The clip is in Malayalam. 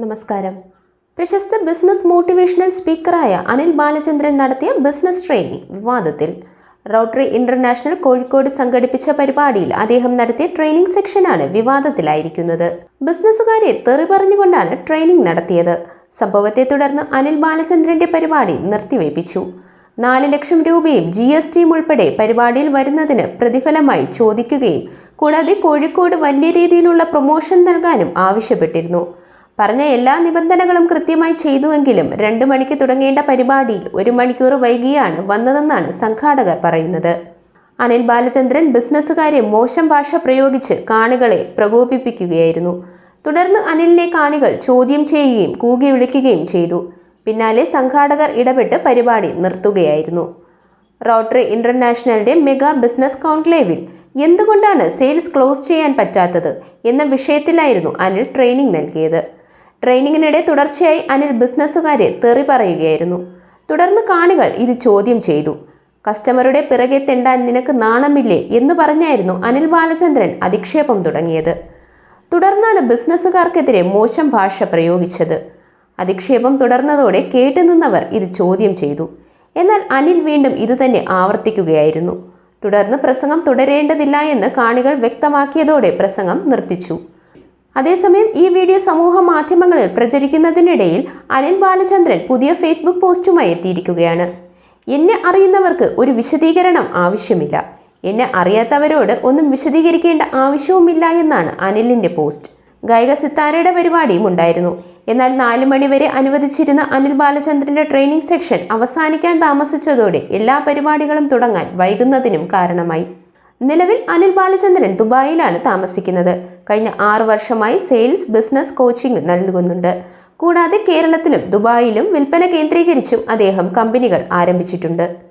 നമസ്കാരം. പ്രശസ്ത ബിസിനസ് മോട്ടിവേഷണൽ സ്പീക്കറായ അനിൽ ബാലചന്ദ്രൻ നടത്തിയ ബിസിനസ് ട്രെയിനിങ് വിവാദത്തിൽ റോട്ടറി ഇന്റർനാഷണൽ കോഴിക്കോട് സംഘടിപ്പിച്ച പരിപാടിയിൽ അദ്ദേഹം നടത്തിയ ട്രെയിനിങ് സെക്ഷനാണ് വിവാദത്തിലായിരിക്കുന്നത്. ബിസിനസ്സുകാരെ തെറി പറഞ്ഞുകൊണ്ടാണ് ട്രെയിനിങ് നടത്തിയത്. സംഭവത്തെ തുടർന്ന് അനിൽ ബാലചന്ദ്രന്റെ പരിപാടി നിർത്തിവയ്പ്പിച്ചു. നാല് ലക്ഷം രൂപയും ജി എസ് ടിയും ഉൾപ്പെടെ പരിപാടിയിൽ വരുന്നതിന് പ്രതിഫലമായി ചോദിക്കുകയും കൂടാതെ കോഴിക്കോട് വലിയ രീതിയിലുള്ള പ്രൊമോഷൻ നൽകാനും ആവശ്യപ്പെട്ടിരുന്നു. പറഞ്ഞ എല്ലാ നിബന്ധനകളും കൃത്യമായി ചെയ്തുവെങ്കിലും രണ്ട് മണിക്ക് തുടങ്ങേണ്ട പരിപാടിയിൽ ഒരു മണിക്കൂർ വൈകിയാണ് വന്നതെന്നാണ് സംഘാടകർ പറയുന്നത്. അനിൽ ബാലചന്ദ്രൻ ബിസിനസ്സുകാരെ മോശം ഭാഷ പ്രയോഗിച്ച് കാണികളെ പ്രകോപിപ്പിക്കുകയായിരുന്നു. തുടർന്ന് അനിലിനെ കാണികൾ ചോദ്യം ചെയ്യുകയും കൂകി വിളിക്കുകയും ചെയ്തു. പിന്നാലെ സംഘാടകർ ഇടപെട്ട് പരിപാടി നിർത്തുകയായിരുന്നു. റോട്ടറി ഇന്റർനാഷണലിന്റെ മെഗാ ബിസിനസ് കോൺക്ലേവിൽ എന്തുകൊണ്ടാണ് സെയിൽസ് ക്ലോസ് ചെയ്യാൻ പറ്റാത്തത് എന്ന വിഷയത്തിലായിരുന്നു അനിൽ ട്രെയിനിങ് നൽകിയത്. ട്രെയിനിങ്ങിനിടെ തുടർച്ചയായി അനിൽ ബിസിനസ്സുകാരെ തെറി പറയുകയായിരുന്നു. തുടർന്ന് കാണികൾ ഇത് ചോദ്യം ചെയ്തു. കസ്റ്റമറുടെ പിറകെ തെണ്ടാൻ നിനക്ക് നാണമില്ലേ എന്ന് പറഞ്ഞായിരുന്നു അനിൽ ബാലചന്ദ്രൻ അധിക്ഷേപം തുടങ്ങിയത്. തുടർന്നാണ് ബിസിനസ്സുകാർക്കെതിരെ മോശം ഭാഷ പ്രയോഗിച്ചത്. അധിക്ഷേപം തുടർന്നതോടെ കേട്ടുനിന്നവർ ഇത് ചോദ്യം ചെയ്തു. എന്നാൽ അനിൽ വീണ്ടും ഇതുതന്നെ ആവർത്തിക്കുകയായിരുന്നു. തുടർന്ന് പ്രസംഗം തുടരേണ്ടതില്ല എന്ന് കാണികൾ വ്യക്തമാക്കിയതോടെ പ്രസംഗം നിർത്തിച്ചു. അതേസമയം ഈ വീഡിയോ സമൂഹ മാധ്യമങ്ങളിൽ പ്രചരിക്കുന്നതിനിടയിൽ അനിൽ ബാലചന്ദ്രൻ പുതിയ ഫേസ്ബുക്ക് പോസ്റ്റുമായി എത്തിയിരിക്കുകയാണ്. എന്നെ അറിയുന്നവർക്ക് ഒരു വിശദീകരണം ആവശ്യമില്ല. എന്നെ അറിയാത്തവരോട് ഒന്നും വിശദീകരിക്കേണ്ട ആവശ്യവുമില്ല എന്നാണ് അനിലിന്റെ പോസ്റ്റ്. ഗായിക സിത്താരയുടെ പരിപാടിയും ഉണ്ടായിരുന്നു. എന്നാൽ നാല് മണിവരെ അനുവദിച്ചിരുന്ന അനിൽ ബാലചന്ദ്രന്റെ ട്രെയിനിങ് സെക്ഷൻ അവസാനിക്കാൻ താമസിച്ചതോടെ എല്ലാ പരിപാടികളും തുടങ്ങാൻ വൈകുന്നതിനും കാരണമായി. നിലവിൽ അനിൽ ബാലചന്ദ്രൻ ദുബായിലാണ് താമസിക്കുന്നത്. കഴിഞ്ഞ ആറു വർഷമായി സെയിൽസ് ബിസിനസ് കോച്ചിംഗ് നൽകുന്നുണ്ട്. കൂടാതെ കേരളത്തിലും ദുബായിലും വിൽപ്പന കേന്ദ്രീകരിച്ചും അദ്ദേഹം കമ്പനികൾ ആരംഭിച്ചിട്ടുണ്ട്.